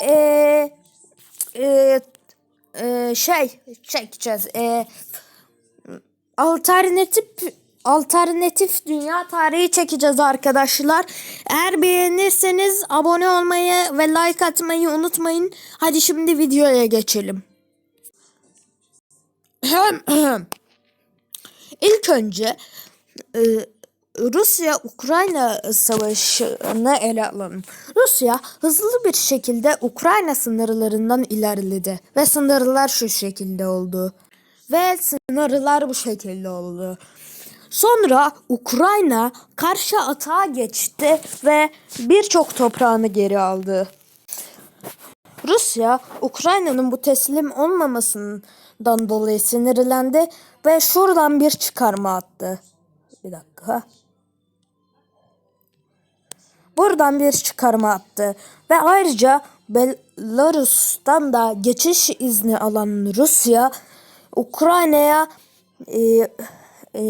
e, e, e, şey çekeceğiz. E, alternatif alternatif dünya tarihi çekeceğiz arkadaşlar. Eğer beğenirseniz abone olmayı ve like atmayı unutmayın. Hadi şimdi videoya geçelim. İlk önce e, Rusya-Ukrayna savaşını ele alalım. Rusya hızlı bir şekilde Ukrayna sınırlarından ilerledi ve sınırlar şu şekilde oldu. Ve sınırlar bu şekilde oldu. Sonra Ukrayna karşı atağa geçti ve birçok toprağını geri aldı. Rusya Ukrayna'nın bu teslim olmamasından dolayı sinirlendi ve şuradan bir çıkarma attı. Bir dakika. Buradan bir çıkarma attı ve ayrıca Belarus'tan da geçiş izni alan Rusya Ukrayna'ya e, e,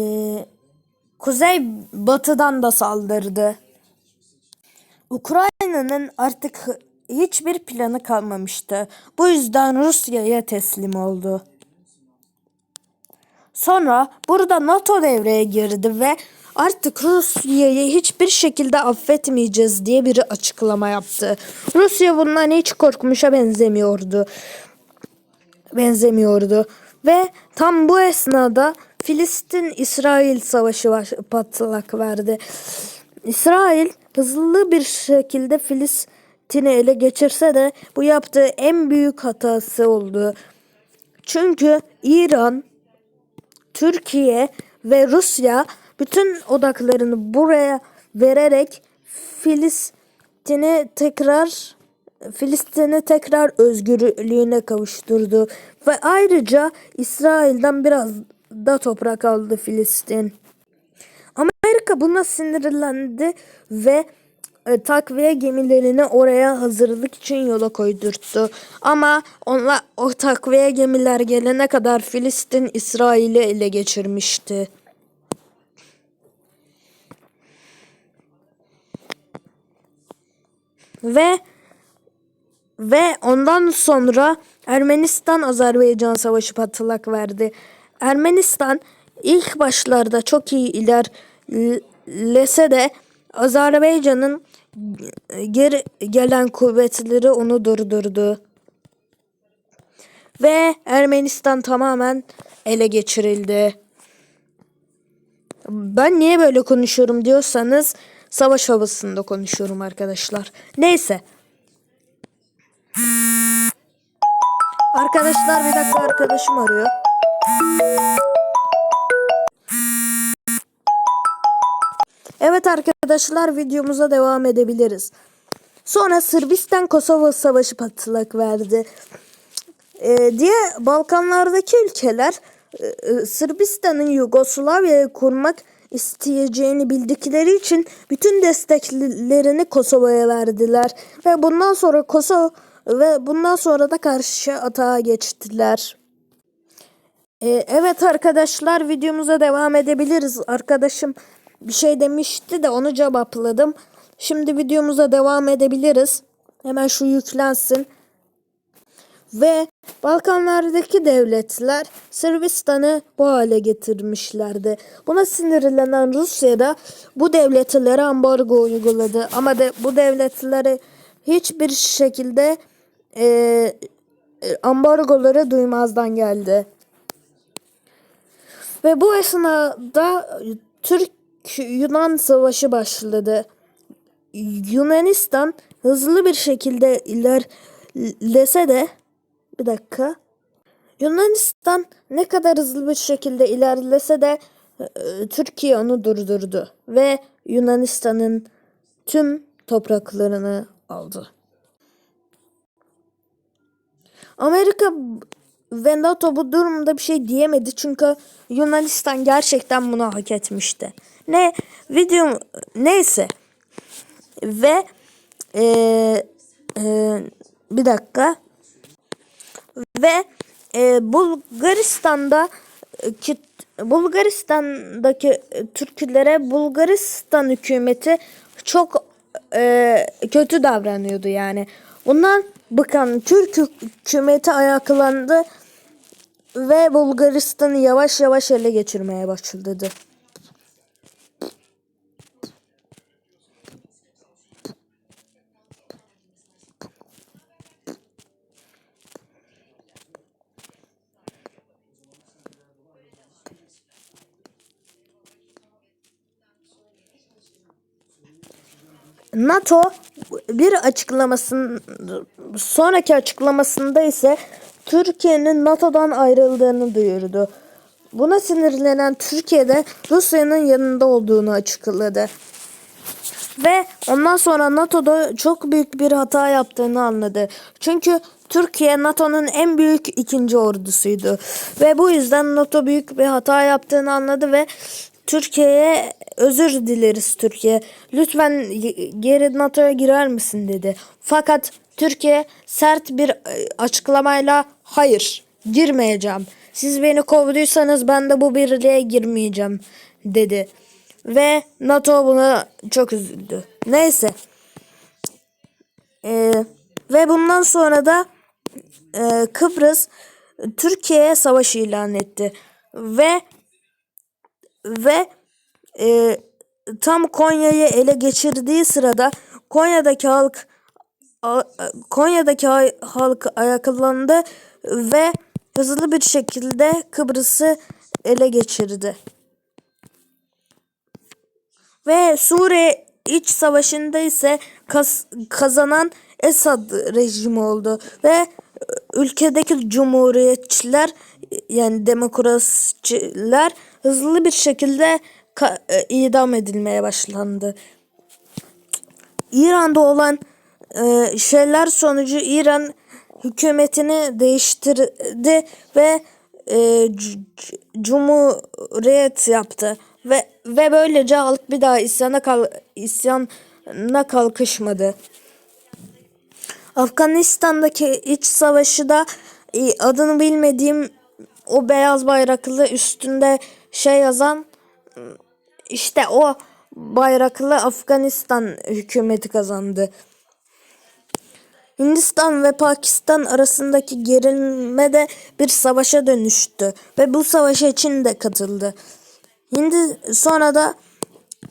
kuzey batıdan da saldırdı. Ukrayna'nın artık hiçbir planı kalmamıştı. Bu yüzden Rusya'ya teslim oldu. Sonra burada NATO devreye girdi ve artık Rusya'yı hiçbir şekilde affetmeyeceğiz diye bir açıklama yaptı. Rusya bundan hiç korkmuşa benzemiyordu. Benzemiyordu. Ve tam bu esnada Filistin-İsrail savaşı patlak verdi. İsrail hızlı bir şekilde Filistin'i ele geçirse de bu yaptığı en büyük hatası oldu. Çünkü İran, Türkiye ve Rusya bütün odaklarını buraya vererek Filistin'i tekrar Filistin'i tekrar özgürlüğüne kavuşturdu ve ayrıca İsrail'den biraz da toprak aldı Filistin. Amerika buna sinirlendi ve e, takviye gemilerini oraya hazırlık için yola koydurttu. Ama onlar o takviye gemiler gelene kadar Filistin İsrail'i ele geçirmişti. Ve ve ondan sonra Ermenistan Azerbaycan savaşı patlak verdi. Ermenistan ilk başlarda çok iyi ilerlese de Azerbaycan'ın geri gelen kuvvetleri onu durdurdu. Ve Ermenistan tamamen ele geçirildi. Ben niye böyle konuşuyorum diyorsanız savaş havasında konuşuyorum arkadaşlar. Neyse. Arkadaşlar bir dakika arkadaşım arıyor. Evet arkadaşlar videomuza devam edebiliriz. Sonra Sırbistan Kosova Savaşı patlak verdi. Ee, diye Balkanlardaki ülkeler e, e, Sırbistan'ın Yugoslavya'yı kurmak isteyeceğini bildikleri için bütün desteklerini Kosova'ya verdiler ve bundan sonra Kosova ve bundan sonra da karşı atağa geçtiler. Ee, evet arkadaşlar videomuza devam edebiliriz. Arkadaşım bir şey demişti de onu cevapladım. Şimdi videomuza devam edebiliriz. Hemen şu yüklensin. Ve Balkanlardaki devletler Sırbistan'ı bu hale getirmişlerdi. Buna sinirlenen Rusya da bu devletlere ambargo uyguladı. Ama de, bu devletleri hiçbir şekilde e, e, ambargoları duymazdan geldi. Ve bu esnada Türk-Yunan savaşı başladı. Yunanistan hızlı bir şekilde ilerlese de bir dakika. Yunanistan ne kadar hızlı bir şekilde ilerlese de e, Türkiye onu durdurdu ve Yunanistan'ın tüm topraklarını aldı. Amerika ve NATO bu durumda bir şey diyemedi çünkü Yunanistan gerçekten bunu hak etmişti. Ne video neyse ve e, e, bir dakika ve e, Bulgaristan'da e, ki, Bulgaristan'daki e, Türklere Bulgaristan hükümeti çok e, kötü davranıyordu yani. Bundan bıkan Türk hükümeti ayaklandı ve Bulgaristan'ı yavaş yavaş ele geçirmeye başladı. NATO bir açıklamasının sonraki açıklamasında ise Türkiye'nin NATO'dan ayrıldığını duyurdu. Buna sinirlenen Türkiye'de Rusya'nın yanında olduğunu açıkladı. Ve ondan sonra NATO'da çok büyük bir hata yaptığını anladı. Çünkü Türkiye NATO'nun en büyük ikinci ordusuydu. Ve bu yüzden NATO büyük bir hata yaptığını anladı ve Türkiye'ye özür dileriz Türkiye. Lütfen geri NATO'ya girer misin dedi. Fakat Türkiye sert bir e, açıklamayla hayır girmeyeceğim. Siz beni kovduysanız ben de bu birliğe girmeyeceğim dedi. Ve NATO buna çok üzüldü. Neyse. Ee, ve bundan sonra da e, Kıbrıs Türkiye'ye savaş ilan etti. Ve ve e, tam Konya'yı ele geçirdiği sırada Konya'daki halk a- Konya'daki hay- halk ayaklandı ve hızlı bir şekilde Kıbrıs'ı ele geçirdi. Ve Suriye iç savaşında ise kas- kazanan Esad rejimi oldu ve ülkedeki cumhuriyetçiler yani demokrasiçiler hızlı bir şekilde e, idam edilmeye başlandı. İran'da olan e, şeyler sonucu İran hükümetini değiştirdi ve e, cumhuriyet yaptı ve ve böylece halk bir daha isyana kal isyana kalkışmadı. Afganistan'daki iç savaşı da e, adını bilmediğim o beyaz bayraklı üstünde şey yazan işte o bayraklı Afganistan hükümeti kazandı. Hindistan ve Pakistan arasındaki gerilme de bir savaşa dönüştü ve bu savaşa Çin de katıldı. Hindi sonra da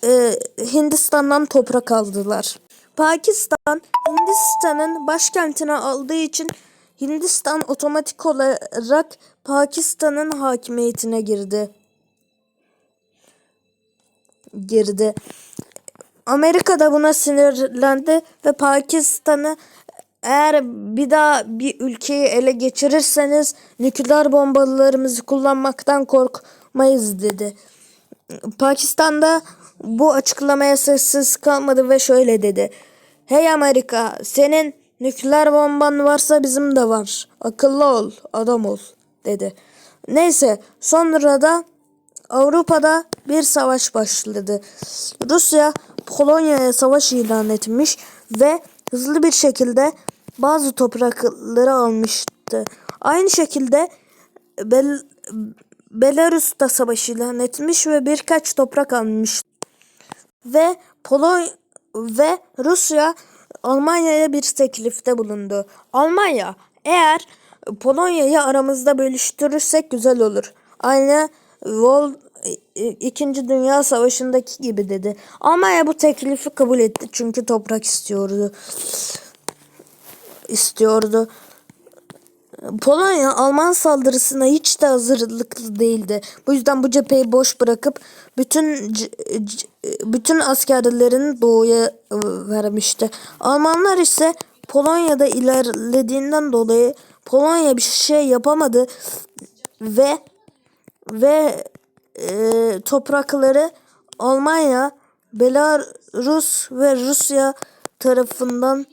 e, Hindistan'dan toprak aldılar. Pakistan Hindistan'ın başkentine aldığı için Hindistan otomatik olarak Pakistan'ın hakimiyetine girdi. Girdi. Amerika da buna sinirlendi ve Pakistan'ı eğer bir daha bir ülkeyi ele geçirirseniz nükleer bombalarımızı kullanmaktan korkmayız dedi. Pakistan'da bu açıklamaya sessiz kalmadı ve şöyle dedi. Hey Amerika senin nükleer bomban varsa bizim de var. Akıllı ol adam ol dedi. Neyse sonra da Avrupa'da bir savaş başladı. Rusya Polonya'ya savaş ilan etmiş ve hızlı bir şekilde bazı toprakları almıştı. Aynı şekilde Bel Belarus da savaş ilan etmiş ve birkaç toprak almış. Ve Polon ve Rusya Almanya'ya bir teklifte bulundu. Almanya eğer Polonya'yı aramızda bölüştürürsek güzel olur. Aynı Vol İkinci Dünya Savaşı'ndaki gibi dedi. Almanya bu teklifi kabul etti çünkü toprak istiyordu. İstiyordu. Polonya Alman saldırısına hiç de hazırlıklı değildi. Bu yüzden bu cepheyi boş bırakıp bütün bütün askerlerini doğuya e, vermişti. Almanlar ise Polonya'da ilerlediğinden dolayı Polonya bir şey yapamadı ve ve e, toprakları Almanya, Belarus ve Rusya tarafından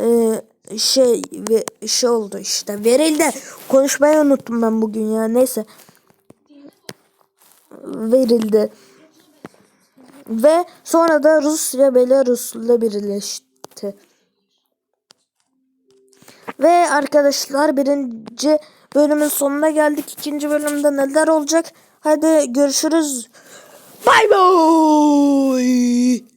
e, şey ve şey oldu işte verildi. Konuşmayı unuttum ben bugün ya neyse. Verildi. Ve sonra da Rusya Belarus'la birleşti. Ve arkadaşlar birinci bölümün sonuna geldik. İkinci bölümde neler olacak? Hadi görüşürüz. Bay bay.